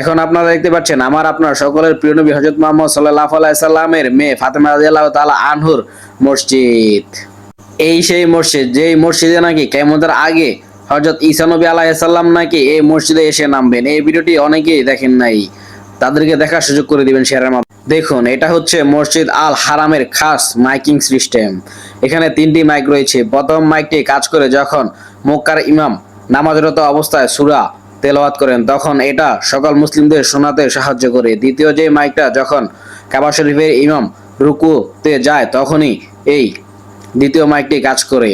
এখন আপনারা দেখতে পাচ্ছেন, আমার আপনার সকলের প্রিয় নবী হজরত মোহাম্মদ সাল্লাহ আলাইসাল্লামের মেয়ে ফাতেমা রাদিয়াল্লাহু তাআলা আনহুর মসজিদ। এই সেই মসজিদ, যেই মসজিদে নাকি কেমতের আগে হজরত ঈসা নবী আলাইসাল্লাম নাকি এই মসজিদে এসে নামবেন, এই ভিডিওটি অনেকেই দেখেন নাই। তাদেরকে দেখার সুযোগ করে দিবেন শেয়ারের মাধ্যমে। দেখুন, এটা হচ্ছে মসজিদ আল হারামের খাস মাইকিং সিস্টেম। এখানে তিনটি মাইক রয়েছে। প্রথম মাইকটি কাজ করে যখন মক্কার ইমাম নামাজরত অবস্থায় সুরা তেলাওয়াত করেন। তখন এটা সকল মুসলিমদের শোনাতে সাহায্য করে। দ্বিতীয় যে মাইকটা, যখন কাবা শরীফের ইমাম রুকুতে যায়, তখনই এই দ্বিতীয় মাইকটি কাজ করে।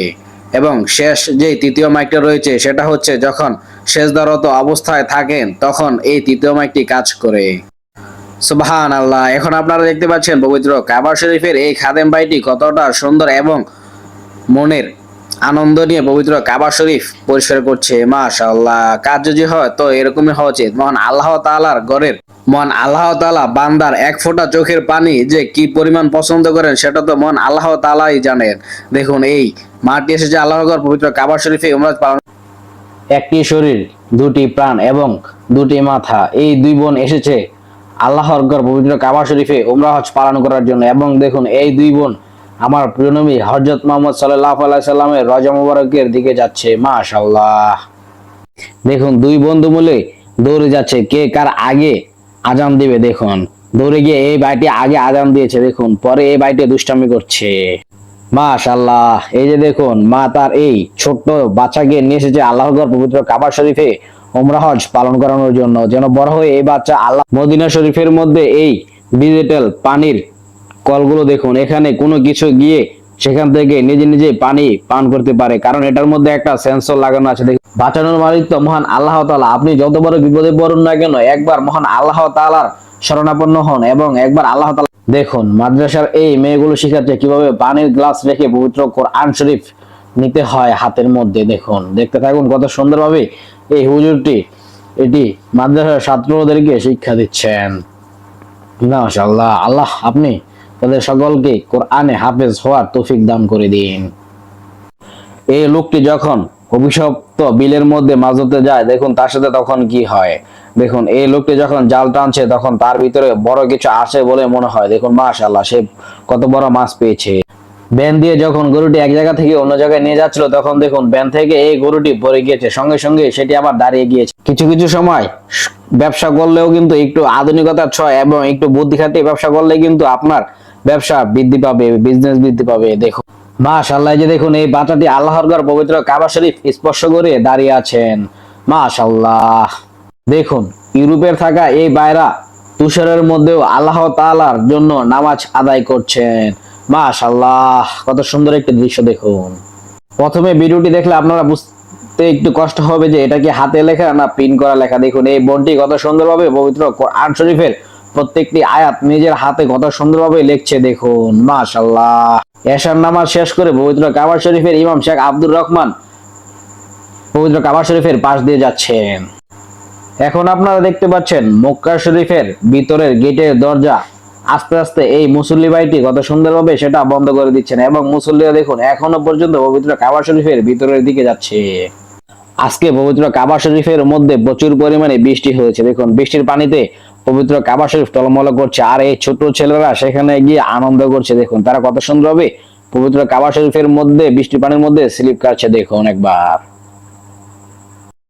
এবং শেষ যে তৃতীয় মাইকটা রয়েছে, সেটা হচ্ছে যখন শেষদারত অবস্থায় থাকেন, তখন এই তৃতীয় মাইকটি কাজ করে। সুবহান আল্লাহ এখন আপনারা দেখতে পাচ্ছেন পবিত্র কাবা শরীফের এই খাদেম ভাইটি কতটা সুন্দর এবং মনের আনন্দ নিয়ে পবিত্র কাবা শরীফ পরিষ্কার করছে, মাশাআল্লাহ। কাজ যদি হয়, তো এরকমই হওয়া উচিত। মহান আল্লাহ তাআলার ঘরের, মহান আল্লাহ তাআলা বান্দার এক ফোঁটা চোখের পানি যে কি পরিমাণ পছন্দ করেন, সেটা তো মহান আল্লাহ তাআলাই জানেন। দেখুন, এই মাটি এসেছে আল্লাহর ঘর, পবিত্র কাবা শরীফে উমরাজ পালন একটি শরীর, দুটি প্রাণ এবং দুটি মাথা, এই দুই বোন এসেছে আল্লাহর ঘর, পবিত্র কাবা শরীফে উমরা হজ পালন করার জন্য। এবং দেখুন, এই দুই বোন আমার প্রিয় নবী হজরত মোহাম্মদ সাল্লাহ সাল্লামের রজা মুবারকের দিকে যাচ্ছে মাশাল্লাহ দেখুন, দুই বন্ধু মিলে দৌড়ে যাচ্ছে, কে কার আগে আজান দিবে দেখুন। দৌড়ে গিয়ে এই ভাইটি আগে আজান দিয়েছে, দেখুন, পরে এই ভাইটি দুষ্টামি করছে। মাশাল্লাহ এই যে দেখুন, মা তার এই ছোট্ট বাচ্চাকে নিয়ে এসেছে আল্লাহর পবিত্র কাবা শরীফে ওমরা হজ পালন করানোর জন্য। যেন বড় হয়ে এই বাচ্চা আল্লাহ মদিনা শরীফের মধ্যে এই ডিজিটাল পানির কলগুলো দেখুন, এখানে কোনো কিছু গিয়ে সেখান থেকে নিজে নিজে পানি পান করতে পারে। কারণ এটার মধ্যে একটা সেন্সর লাগানো আছে, দেখুন। বাঁচানোর মালিক তো মহান আল্লাহ তাআলা। আপনি যত বড় বিপদে পড়ুন না কেন, একবার মহান আল্লাহ তাআলার শরণাপন্ন হন এবং একবার আল্লাহ তাআলা দেখুন, মাদ্রাসার এই মেয়েগুলো শিখাচ্ছে কীভাবে পানির গ্লাস রেখে পবিত্র কোরআন শরীফ নিতে হয় হাতের মধ্যে। দেখুন, দেখতে থাকুন কত সুন্দরভাবে এই হুজুরটি এটি মাদ্রাসার ছাত্রদেরকে শিক্ষা দিচ্ছেন। মাশাআল্লাহ, আল্লাহ আপনি তাদের সকলকে কোরআনে হাফেজ হওয়ার তৌফিক দান করে দিন। এই লোকটি যখন অভিশপ্ত বিলের মধ্যে মাছ যায়, দেখুন তার সাথে তখন কি হয়। দেখুন, এই লোকটি যখন জাল টানছে, তখন তার ভিতরে বড় কিছু আসে বলে মনে হয়। দেখুন, মাশাআল্লাহ, সে কত বড় মাছ পেয়েছে। ব্যান দিয়ে যখন গরুটি এক জায়গা থেকে অন্য জায়গায় নিয়ে যাচ্ছিল, তখন দেখুন ব্যান থেকে এই গরুটি পড়ে গিয়েছে। সঙ্গে সঙ্গে সেটি আবার দাঁড়িয়ে গিয়েছে। কিছু কিছু সময় ব্যবসা করলেও কিন্তু একটু আধুনিকতার ছয় এবং একটু বুদ্ধি খাটিয়ে ব্যবসা করলে কিন্তু আপনার ব্যবসা বৃদ্ধি পাবে বিজনেস বৃদ্ধি পাবে দেখুন মাশাল্লাহ যে দেখুন, এই বাচ্চাটি আল্লাহর ঘর পবিত্র কাবা শরীফ স্পর্শ করে দাঁড়িয়ে আছেন। মাশাল্লাহ দেখুন, ইউরোপের থাকা এই বাইরা তুষারের মধ্যেও আল্লাহ তাআলার জন্য নামাজ আদায় করছেন। মাশাল্লাহ কত সুন্দর একটি দৃশ্য দেখুন। প্রথমে ভিডিওটি দেখলে আপনারা বুঝতে একটু কষ্ট হবে যে এটা কি হাতে লেখা না প্রিন্ট করা লেখা। দেখুন, এই বোনটি কত সুন্দরভাবে পবিত্র কোরআন শরীফের প্রত্যেকটি আয়াত নিজের হাতে কত সুন্দরভাবে লিখছে দেখুন মাশাল্লাহ এশার নামাজ শেষ করে পবিত্র কাবার শরীফের ইমাম শেখ আব্দুর রহমান পবিত্র কাবা শরীফের পাশ দিয়ে যাচ্ছেন। এখন আপনারা দেখতে পাচ্ছেন, মক্কা শরীফের ভিতরের গেটের দরজা আস্তে আস্তে এই মুসল্লি ভাইটি কত সুন্দরভাবে সেটা বন্ধ করে দিচ্ছেন এবং মুসল্লিরা দেখুন, এখনও পর্যন্ত পবিত্র কাবা শরীফের ভিতরের দিকে যাচ্ছে। আজকে পবিত্র কাবা শরীফের মধ্যে প্রচুর পরিমাণে বৃষ্টি হয়েছে, দেখুন, বৃষ্টির পানিতে পবিত্র কাবা শরীফ টলমল করছে। আর এই ছোট ছেলেরা সেখানে গিয়ে আনন্দ করছে। দেখুন, তারা কত সুন্দর হবে পবিত্র কাবা শরীফের মধ্যে বৃষ্টি পানির মধ্যে স্লিপ কাটছে। দেখুন একবার।